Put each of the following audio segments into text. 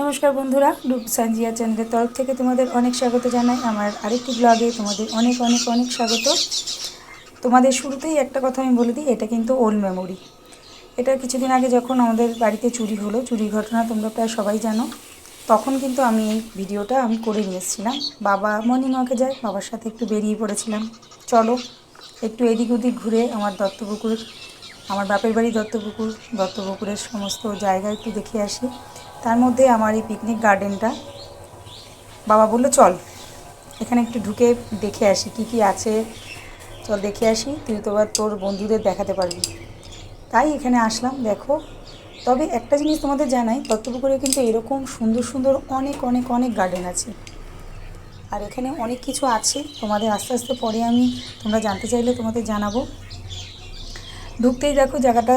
নমস্কার বন্ধুরা, রূপ সানজিয়া চ্যানেলের তরফ থেকে তোমাদের অনেক স্বাগত জানাই। আমার আরেকটি ব্লগে তোমাদের অনেক অনেক অনেক স্বাগত। তোমাদের শুরুতেই একটা কথা আমি বলে দিই, এটা কিন্তু ওল্ড মেমোরি এটা কিছুদিন আগে যখন আমাদের বাড়িতে চুরি হলো, চুরির ঘটনা তোমরা প্রায় সবাই জানো, তখন কিন্তু আমি এই ভিডিওটা আমি করে নিয়ে এসেছিলাম। বাবা মর্নিং যায়, বাবার সাথে একটু বেরিয়ে পড়েছিলাম। চলো, একটু এদিক ওদিক ঘুরে আমার দত্তপুকুর, আমার বাপের বাড়ি দত্তপুকুর, দত্তপুকুরের সমস্ত জায়গা একটু দেখে আসি। তার মধ্যে আমার এই পিকনিক গার্ডেনটা বাবা বলল, চল, এখানে একটু ঢুকে দেখে আসি কি কি আছে। চল দেখে আসি, তুই তোবার তোর বন্ধুদের দেখাতে পারবি। তাই এখানে আসলাম, দেখো। তবে একটা জিনিস তোমাদের জানাই, দত্তপুকুরে কিন্তু এরকম সুন্দর সুন্দর অনেক অনেক অনেক গার্ডেন আছে। আর এখানে অনেক কিছু আছে। তোমাদের আস্তে আস্তে পরে আমি তোমরা জানতে চাইলে তোমাদের জানাব। ঢুকতেই দেখো জায়গাটা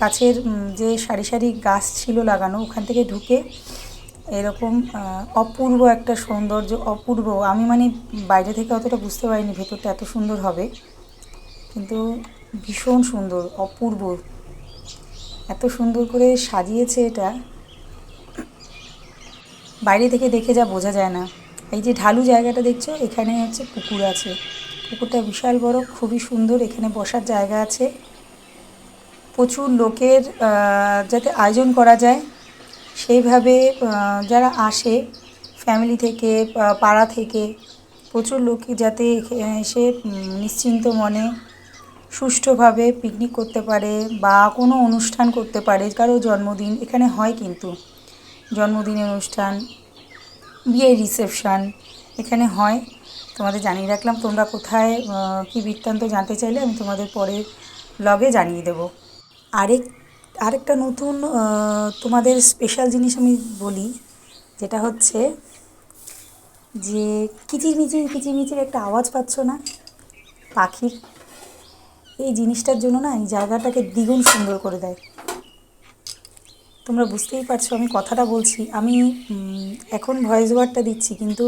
গাছের যে সারি সারি গাছ ছিল লাগানো, ওখান থেকে ঢুকে এরকম অপূর্ব একটা সৌন্দর্য, অপূর্ব। আমি মানে বাইরে থেকে অতটা বুঝতে পারিনি ভেতরটা এত সুন্দর হবে, কিন্তু ভীষণ সুন্দর, অপূর্ব। এত সুন্দর করে সাজিয়েছে এটা। বাইরে থেকে দেখে যা বোঝা যায় না। এই যে ঢালু জায়গাটা দেখছ, এখানে হচ্ছে পুকুর আছে। পুকুরটা বিশাল বড়, খুবই সুন্দর, এখানে বসার জায়গা আছে। প্রচুর লোকের যাতে আয়োজন করা যায়, সেইভাবে যারা আসে ফ্যামিলি থেকে পাড়া থেকে, প্রচুর লোক যাতে এসে নিশ্চিন্ত মনে, সুষ্ঠুভাবে পিকনিক করতে পারে বা কোনো অনুষ্ঠান করতে পারে, কারও জন্মদিন, এখানে হয় কিন্তু। জন্মদিনের অনুষ্ঠান, বিয়ের রিসেপশান এখানে হয়। তোমাদের জানিয়ে রাখলাম তোমরা কোথায় কী বৃত্তান্ত জানতে চাইলে আমি তোমাদের পরে ব্লগে জানিয়ে দেবো। আরেক, আরেকটা নতুন তোমাদের স্পেশাল জিনিস আমি বলি, যেটা হচ্ছে যে কিচিরমিচির কিচিরমিচির একটা আওয়াজ পাচ্ছ না পাখির, এই জিনিসটার জন্য না এই জায়গাটাকে দ্বিগুণ সুন্দর করে দেয়। তোমরা বুঝতেই পারছ আমি কথাটা বলছি, আমি এখন ভয়েস ওভারটা দিচ্ছি, কিন্তু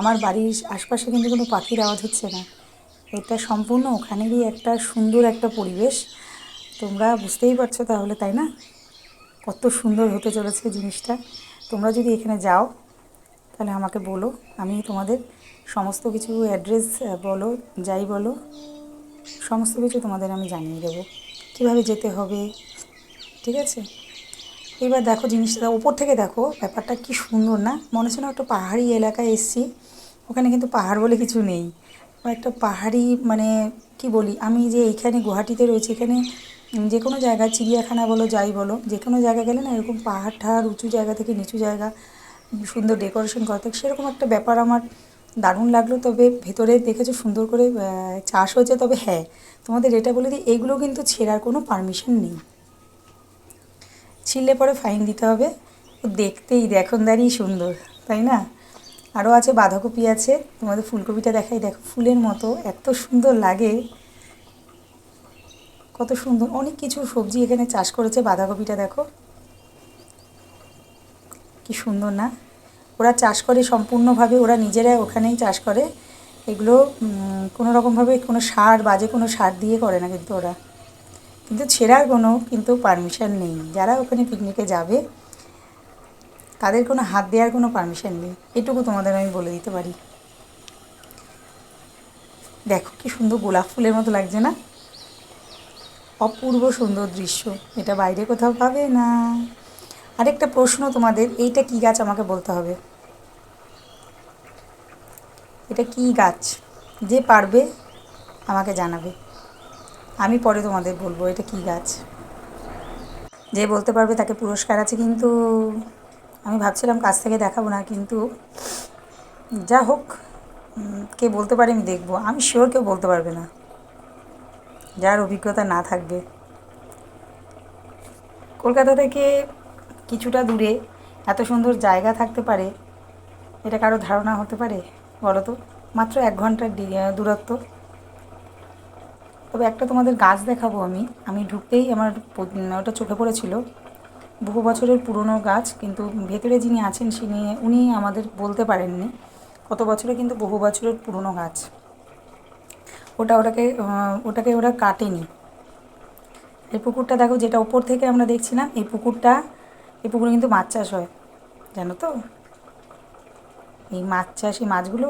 আমার বাড়ির আশপাশে কিন্তু কোনো পাখির আওয়াজ হচ্ছে না। এটা সম্পূর্ণ ওখানেরই একটা সুন্দর একটা পরিবেশ। তোমরা বুঝতেই পারছ তাহলে, তাই না? কত সুন্দর হতে চলেছে জিনিসটা। তোমরা যদি এখানে যাও, তাহলে আমাকে বলো। আমি তোমাদের সমস্ত কিছু অ্যাড্রেস বলো, যাই বলো, সমস্ত কিছু তোমাদের আমি জানিয়ে দেবো। কীভাবে যেতে হবে, ঠিক আছে? এবার দেখো জিনিসটা ওপর থেকে দেখো, ব্যাপারটা কি সুন্দর না? মনে হচ্ছে না একটা পাহাড়ি এলাকায় এসছি। ওখানে কিন্তু পাহাড় বলে কিছু নেই। একটা পাহাড়ি মানে কি বলি, আমি যে এইখানে গুয়াহাটিতে রয়েছি, এখানে যে কোনো জায়গায় চিড়িয়াখানা বলো, যাই বলো, যে কোনো জায়গায় গেলে না এরকম পাহাড় ঠাড় উঁচু জায়গা থেকে নিচু জায়গা, সুন্দর ডেকোরেশন করা থাকে, সেরকম একটা ব্যাপার আমার দারুণ লাগল। তবে ভেতরে দেখেছ সুন্দর করে চাষ হয়েছে, তবে হ্যাঁ তোমাদের এটা বলে দিই, এগুলো কিন্তু ছেঁড়ার কোনো পারমিশন নেই। ছিললে পরে ফাইন দিতে হবে, দেখতেই দেখতেই দেখনদারই সুন্দর, তাই না? আরও আছে বাঁধাকপি আছে, তোমাদের ফুলকপিটা দেখাই, দেখো, ফুলের মতো, এত সুন্দর লাগে। কত সুন্দর। অনেক কিছু সবজি এখানে চাষ করেছে বাঁধাকপিটা, দেখো। কি সুন্দর না? ওরা চাষ করে সম্পূর্ণভাবে, ওরা নিজেরা ওখানেই চাষ করে। এগুলো কোনো রকমভাবে কোনো সার বাজে কোনো সার দিয়ে করে না কিন্তু ওরা। কিন্তু ছেঁড়ার কোনো কিন্তু পারমিশন নেই। যারা ওখানে পিকনিকে যাবে, তাদের কোনো হাত দেওয়ার কোনো পারমিশন নেই। এটুকু তোমাদের আমি বলে দিতে পারি। দেখো কি সুন্দর গোলাপ ফুলের মতো লাগছে না? অপূর্ব সুন্দর দৃশ্য। এটা বাইরে কোথাও পাবে না। আরেকটা প্রশ্ন তোমাদের, এইটা কি গাছ আমাকে বলতে হবে? এটা কি গাছ? যে পারবে আমাকে জানাবে। আমি পরে তোমাদের বলব এটা কি গাছ। যে বলতে পারবে তাকে পুরস্কার আছে কিন্তু আমি ভাবছিলাম কাছ থেকে দেখাবো না, কিন্তু যা হোক কে বলতে পারে আমি দেখব। আমি শিওর কেউ বলতে পারবে না। যার অভিজ্ঞতা না থাকবে। কলকাতা থেকে কিছুটা দূরে এত সুন্দর জায়গা থাকতে পারে, এটা কারও ধারণা হতে পারে বলো তো মাত্র এক ঘণ্টার দূরত্ব। তবে একটা তোমাদের গাছ দেখাবো আমি। আমি ঢুকতেই আমার ওটা চোখে পড়েছিল। বহু বছরের পুরনো গাছ, কিন্তু ভেতরে যিনি আছেন তিনি উনি আমাদের বলতে পারেননি। কত বছরে কিন্তু বহু বছরের পুরনো গাছ। ওটা ওটাকে ওটাকে ওরা কাটেনি। এই পুকুরটা দেখো, যেটা ওপর থেকে আমরা দেখছিলাম এই পুকুরটা, এই পুকুরে কিন্তু মাছ চাষ হয়, জানো তো? এই মাছ চাষ, এই মাছগুলো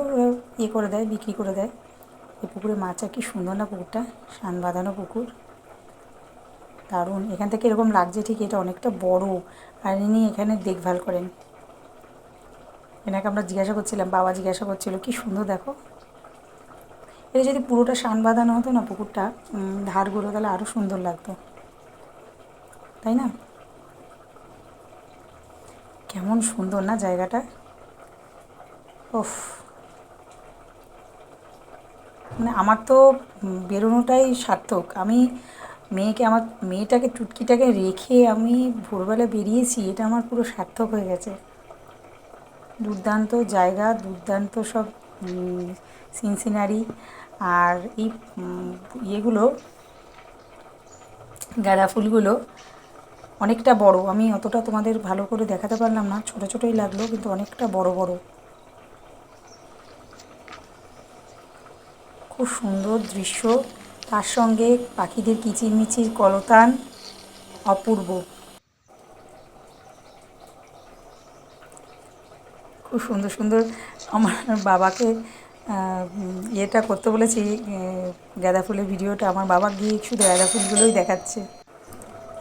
ইয়ে করে দেয়, বিক্রি করে দেয়। এই পুকুরে মাছ আর কি সুন্দর না পুকুরটা? সান বাঁধানো পুকুর। দারুণ। এখান থেকে এরকম লাগছে ঠিক এটা অনেকটা বড়। আর ইনি এখানে দেখভাল করেন। এনাকে আমরা জিজ্ঞাসা করছিলাম, বাবা জিজ্ঞাসা করছিল, কি সুন্দর দেখো। এটা যদি পুরোটা সান বাঁধানো হতো না পুকুরটা ধারগুলো তাহলে আরও সুন্দর লাগতো। তাই না? কেমন সুন্দর না জায়গাটা। ওফ মানে আমার তো বেরোনোটাই সার্থক। আমি মেয়েকে, আমার মেয়েটাকে টুটকিটাকে রেখে আমি ভোরবেলা বেরিয়েছি, এটা আমার পুরো সার্থক হয়ে গেছে। দুর্দান্ত জায়গা, দুর্দান্ত সব সিন সিনারি আর এই ইয়েগুলো, গাঁদা ফুলগুলো অনেকটা বড়। আমি অতটা তোমাদের ভালো করে দেখাতে পারলাম না, ছোটো ছোটোই লাগল, কিন্তু অনেকটা বড় বড়। খুব সুন্দর দৃশ্য। তার সঙ্গে পাখিদের কিচিরমিচির কলতান অপূর্ব। খুব সুন্দর সুন্দর আমার বাবাকে ইয়েটা করতে বলেছি গাঁদা ফুলের ভিডিওটা আমার বাবা গিয়ে শুধু গাঁদা ফুলগুলোই দেখাচ্ছে।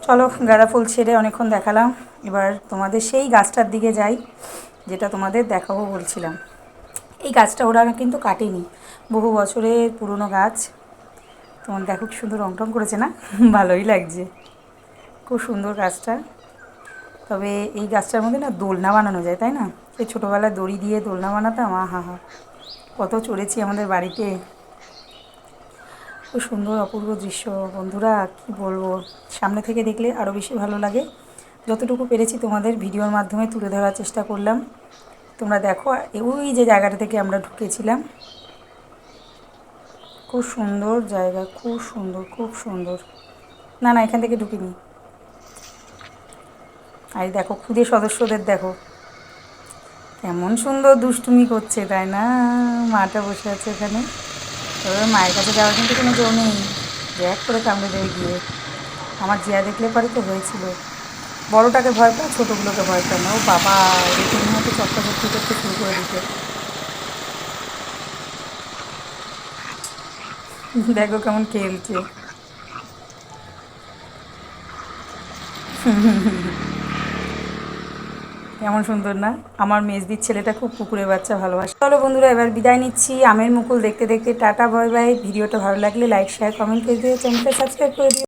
চলো গাঁদা ফুল ছেড়ে অনেকক্ষণ দেখালাম, এবার তোমাদের সেই গাছটার দিকে যাই, যেটা তোমাদের দেখাবো বলছিলাম। এই গাছটা ওরা কিন্তু কাটেনি, বহু বছরের পুরনো গাছ। তোমার দেখো কি সুন্দর রং টং করেছে না? ভালোই লাগছে। খুব সুন্দর গাছটা। তবে এই গাছটার মধ্যে না দোলনা বানানো যায়, তাই না? সেই ছোটোবেলায় দড়ি দিয়ে দোলনা বানাতাম, আহা হা। কত চড়েছি আমাদের বাড়িতে। খুব সুন্দর অপূর্ব দৃশ্য। বন্ধুরা, কি বলব? সামনে থেকে দেখলে আরও বেশি ভালো লাগে। যতটুকু পেরেছি তোমাদের ভিডিওর মাধ্যমে তুলে ধরার চেষ্টা করলাম। তোমরা দেখো, ওই যে জায়গাটা থেকে আমরা ঢুকেছিলাম। খুব সুন্দর জায়গা, খুব সুন্দর খুব সুন্দর। না না, এখান থেকে ঢুকিনি। আর দেখো, খুদে সদস্যদের দেখো। কেমন সুন্দর দুষ্টুমি করছে, তাই না? মাটা বসে আছে এখানে। তবে মায়ের কাছে যাওয়ার কিন্তু কোনো জো নেই। ব্যাগ করে কামড়ে দেবে গিয়ে। আমার জিয়া দেখলে পরে তো হয়েছিল। বড়টাকে ভয় পায়, ছোটোগুলোকে ভয় পায় না। ও বাবা এরকম মতো চক্রাচক্রি করতে শুরু করে দিতে। দেখো কেমন খেলছে। কেমন সুন্দর না? আমার মেজদির ছেলেটা খুব কুকুরের বাচ্চা ভালোবাসে। চলো বন্ধুরা, এবার বিদায় নিচ্ছি। আমের মুকুল দেখতে দেখতে টাটা বয় বাই। ভিডিওটা ভালো লাগলে লাইক শেয়ার কমেন্ট করে দিয়ে চ্যানেলটা সাবস্ক্রাইব করে দিও।